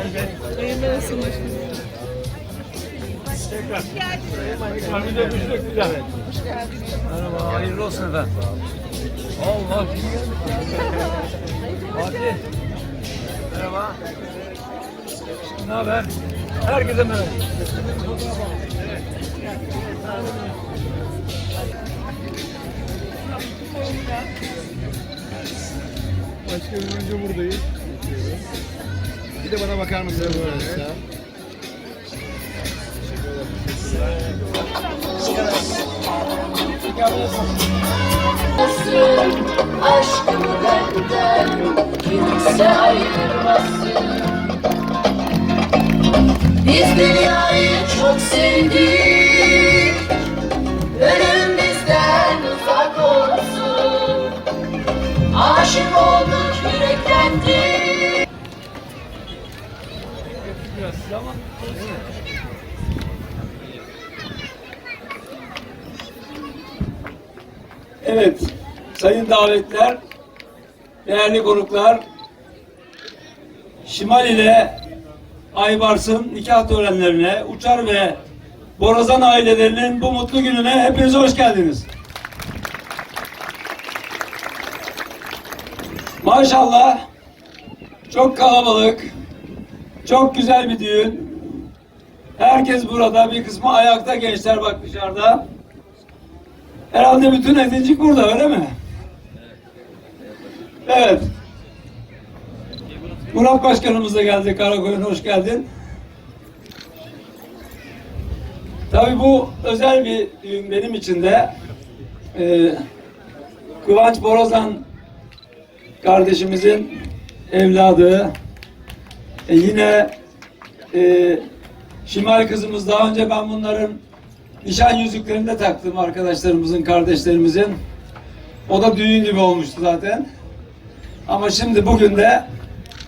Hayırlı olsun başkanım. Abi de düştük bir tane. Merhaba, hayırlı olsun efendim. Allah Fatih. Merhaba. Ne haber? Herkese merhaba. Başkanım önce buradayız. Bir de bana bakar mısınız? Evet. Aşkımı benden kimse ayırmasın Biz dünyayı çok sevdik Ölüm bizden uzak olsun Aşık Evet, sayın davetler, değerli konuklar, Şimal ile Aybars'ın nikah törenlerine, Uçar ve Borazan ailelerinin bu mutlu gününe hepiniz hoş geldiniz. Maşallah, çok kalabalık, çok güzel bir düğün. Herkes burada, bir kısmı ayakta gençler bak dışarıda. Herhalde bütün edincik burada öyle mi? Evet. Murat Başkanımız da geldi. Karakoyun hoş geldin. Tabii bu özel bir düğün benim için de. Ee, Kıvanç Borazan kardeşimizin evladı. E, yine e, Şimal kızımız daha önce ben bunların nişan yüzüklerini de taktım arkadaşlarımızın, kardeşlerimizin. O da düğün gibi olmuştu zaten. Ama şimdi bugün de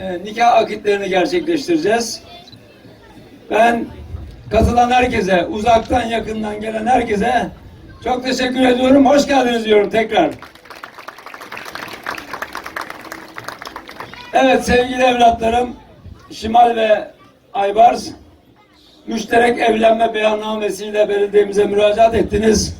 e, nikah akitlerini gerçekleştireceğiz. Ben katılan herkese, uzaktan yakından gelen herkese çok teşekkür ediyorum. Hoş geldiniz diyorum tekrar. Evet sevgili evlatlarım, Şimal ve Aybars, müşterek evlenme beyannamesiyle belediyemize müracaat ettiniz.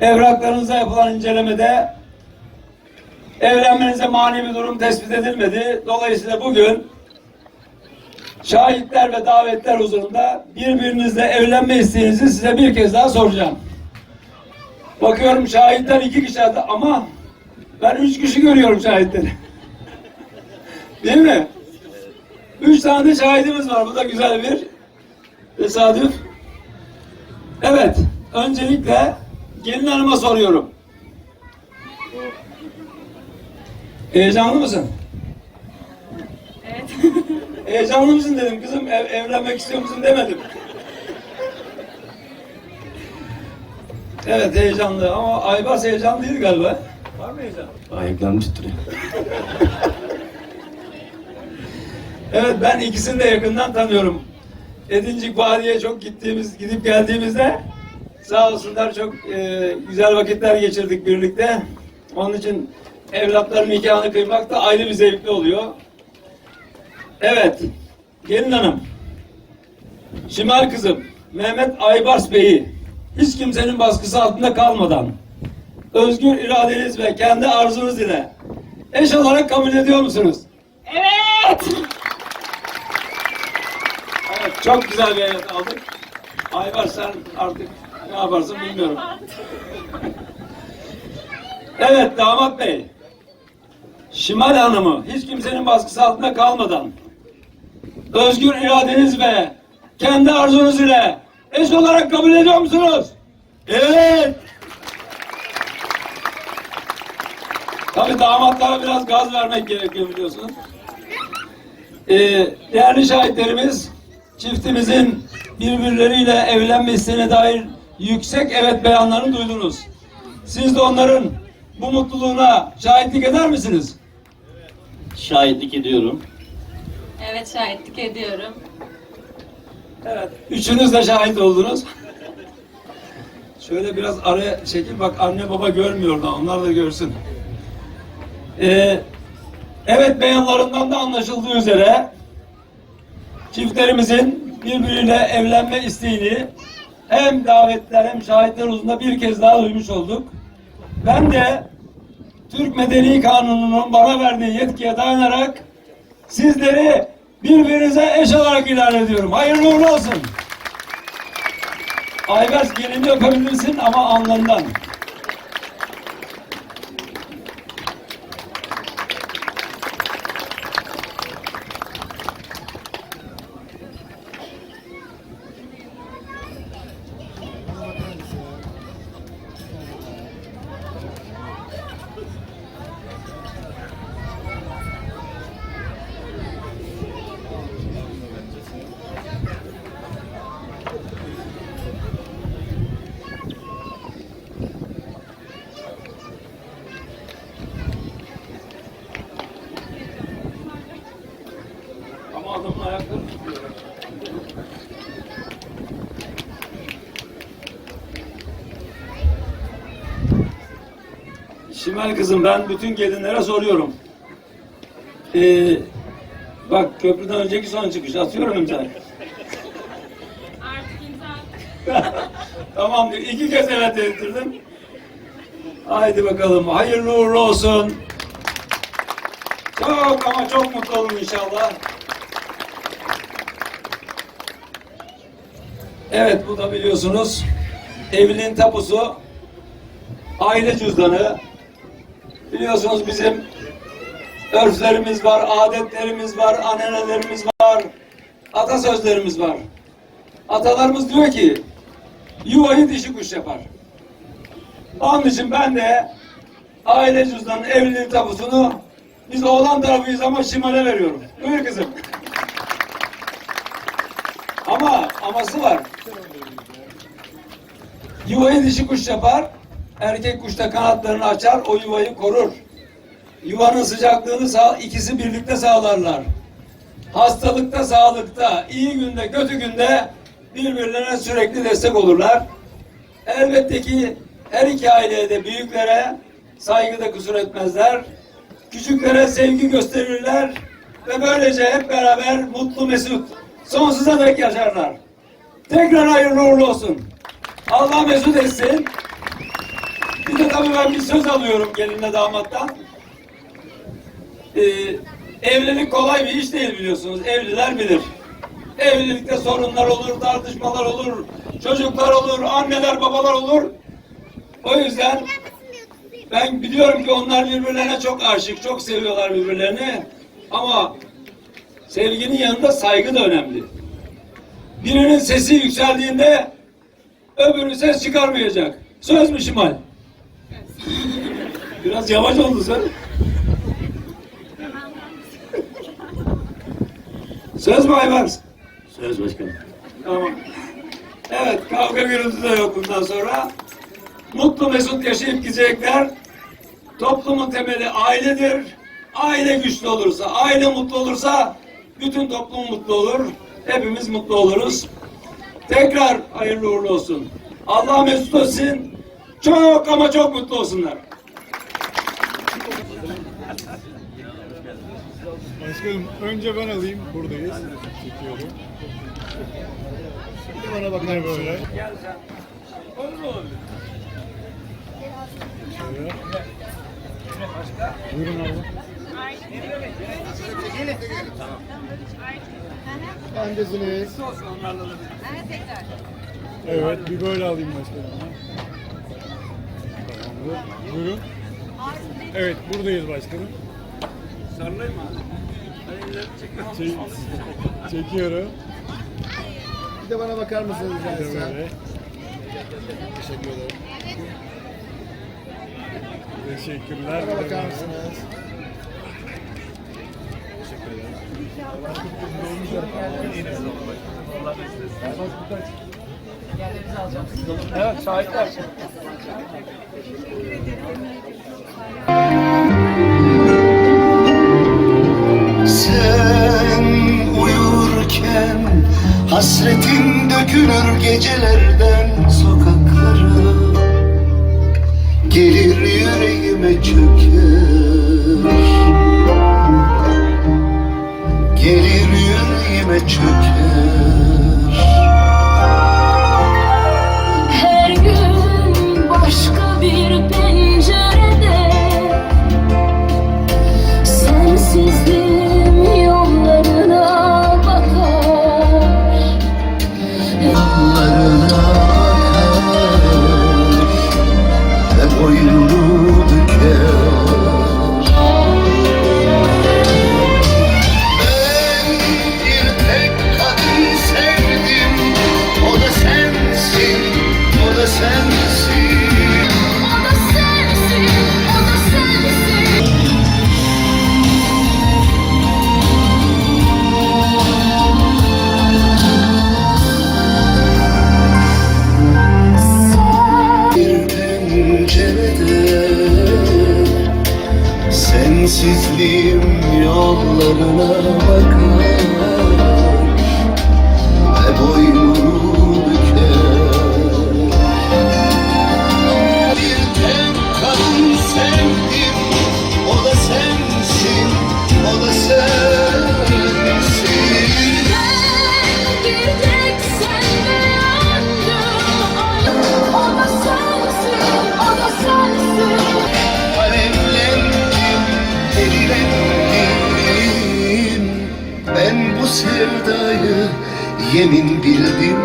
Evraklarınıza yapılan incelemede evlenmenize mani bir durum tespit edilmedi. Dolayısıyla bugün şahitler ve davetler huzurunda birbirinizle evlenme isteğinizi size bir kez daha soracağım. Bakıyorum şahitler iki kişi ama ben üç kişi görüyorum şahitleri. Değil mi? Üç tane de şahidimiz var. Bu da güzel bir tesadüf. Evet. Öncelikle gelin hanıma soruyorum. Heyecanlı mısın? Evet. Heyecanlı mısın dedim kızım. Ev, evlenmek istiyor musun demedim. Evet heyecanlı ama Aybars heyecanlıydı galiba. Var mı heyecan? Titriyor. Evet ben ikisini de yakından tanıyorum. Edincik Vadi'ye çok gittiğimiz, gidip geldiğimizde sağ olsunlar çok e, güzel vakitler geçirdik birlikte. Onun için evlatların nikahını kıymak da ayrı bir zevkli oluyor. Evet, gelin hanım. Şimal kızım, Mehmet Aybars Bey'i hiç kimsenin baskısı altında kalmadan özgür iradeniz ve kendi arzunuz ile eş olarak kabul ediyor musunuz? Evet. Evet, çok güzel bir evet aldık. Ayvar sen artık ne yaparsın bilmiyorum. Evet damat bey. Şimal Hanım'ı hiç kimsenin baskısı altında kalmadan özgür iradeniz ve kendi arzunuz ile eş olarak kabul ediyor musunuz? Evet. Tabii damatlara biraz gaz vermek gerekiyor biliyorsunuz. Ee, değerli şahitlerimiz, çiftimizin birbirleriyle evlenme isteğine dair yüksek evet beyanlarını duydunuz. Siz de onların bu mutluluğuna şahitlik eder misiniz? Şahitlik ediyorum. Evet şahitlik ediyorum. Evet. Üçünüz de şahit oldunuz. Şöyle biraz araya çekil bak anne baba görmüyor da onlar da görsün. Ee, evet beyanlarından da anlaşıldığı üzere çiftlerimizin birbiriyle evlenme isteğini hem davetler hem şahitler huzurunda bir kez daha duymuş olduk. Ben de Türk Medeni Kanunu'nun bana verdiği yetkiye dayanarak sizleri birbirinize eş olarak ilan ediyorum. Hayırlı uğurlu olsun. Ayvaz gelini öpebilirsin ama alnından. Şimal kızım ben bütün gelinlere soruyorum. Ee, bak köprüden önceki son çıkış atıyorum imzayı. Tamam diyor. İki kez evet ettirdim. Haydi bakalım. Hayırlı uğurlu olsun. Çok ama çok mutlu olun inşallah. Evet bu da biliyorsunuz evliliğin tapusu aile cüzdanı. Biliyorsunuz bizim örflerimiz var, adetlerimiz var, ananelerimiz var, atasözlerimiz var. Atalarımız diyor ki yuvayı dişi kuş yapar. Onun için ben de aile cüzdanının evliliğin tapusunu biz oğlan tarafıyız ama şimale veriyorum. Buyur kızım. Ama aması var. Yuvayı dişi kuş yapar. Erkek kuş da kanatlarını açar, o yuvayı korur. Yuvanın sıcaklığını sağ, ikisi birlikte sağlarlar. Hastalıkta, sağlıkta, iyi günde, kötü günde birbirlerine sürekli destek olurlar. Elbette ki her iki aileye de büyüklere saygıda kusur etmezler. Küçüklere sevgi gösterirler ve böylece hep beraber mutlu mesut sonsuza dek yaşarlar. Tekrar hayırlı uğurlu olsun. Allah mesut etsin. Bir de tabii ben bir söz alıyorum gelinle damattan. Ee, evlilik kolay bir iş değil biliyorsunuz. Evliler bilir. Evlilikte sorunlar olur, tartışmalar olur, çocuklar olur, anneler, babalar olur. O yüzden ben biliyorum ki onlar birbirlerine çok aşık, çok seviyorlar birbirlerini. Ama sevginin yanında saygı da önemli. Birinin sesi yükseldiğinde öbürü ses çıkarmayacak. Söz mü Şimal? Biraz yavaş oldu sen. Söz mü Ayvaz? Söz başkanım. Tamam. Evet, kavga gürültü de yok bundan sonra. Mutlu mesut yaşayıp gidecekler. Toplumun temeli ailedir. Aile güçlü olursa, aile mutlu olursa bütün toplum mutlu olur. Hepimiz mutlu oluruz. Tekrar hayırlı uğurlu olsun. Allah mesut olsun. Çok ama çok mutlu olsunlar. Başkanım önce ben alayım. Buradayız. Çekiyorum. Bir de bana bakar böyle. Gel sen. Olur mu olur? Şöyle. Buyurun abla. Bendesiniz. Olsun onlarla da Evet, bir böyle alayım başkanım. Tamamdır. Buyurun. Evet, buradayız başkanım. Sarılayım mı? Çek- çekiyorum. Bir de bana bakar mısınız Bir de rica etsem? böyle. Teşekkür ederim. Teşekkürler. Bana Bir de böyle. mısınız? Sen uyurken hasretin dökülür gecelerden sokaklara Gelir yüreğime çöker gerçek yollarına bakar Ve boynunu sevdayı yemin bildim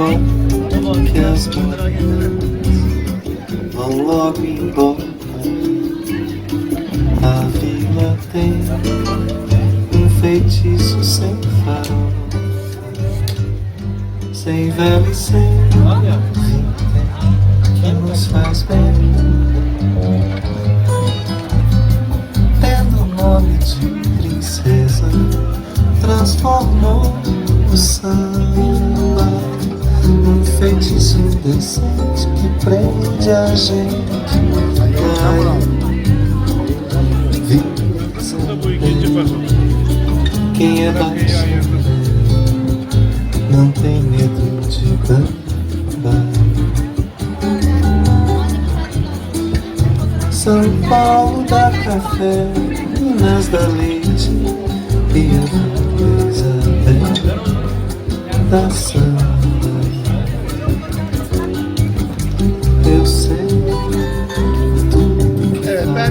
agora que as manhãs vão logo embora. A vila tem um feitiço sem farol, sem vela e sem vintém que nos faz bem. Tendo o nome de princesa, transformou o samba num feitiço indecente que prende a gente. Ai, vida quem é baixo não tem medo de gambá. São Paulo dá café, Minas dá leite e a beleza da samba.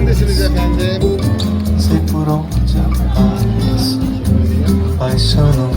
Bendesiniz efendim. Sei por onde eu passo Paixão não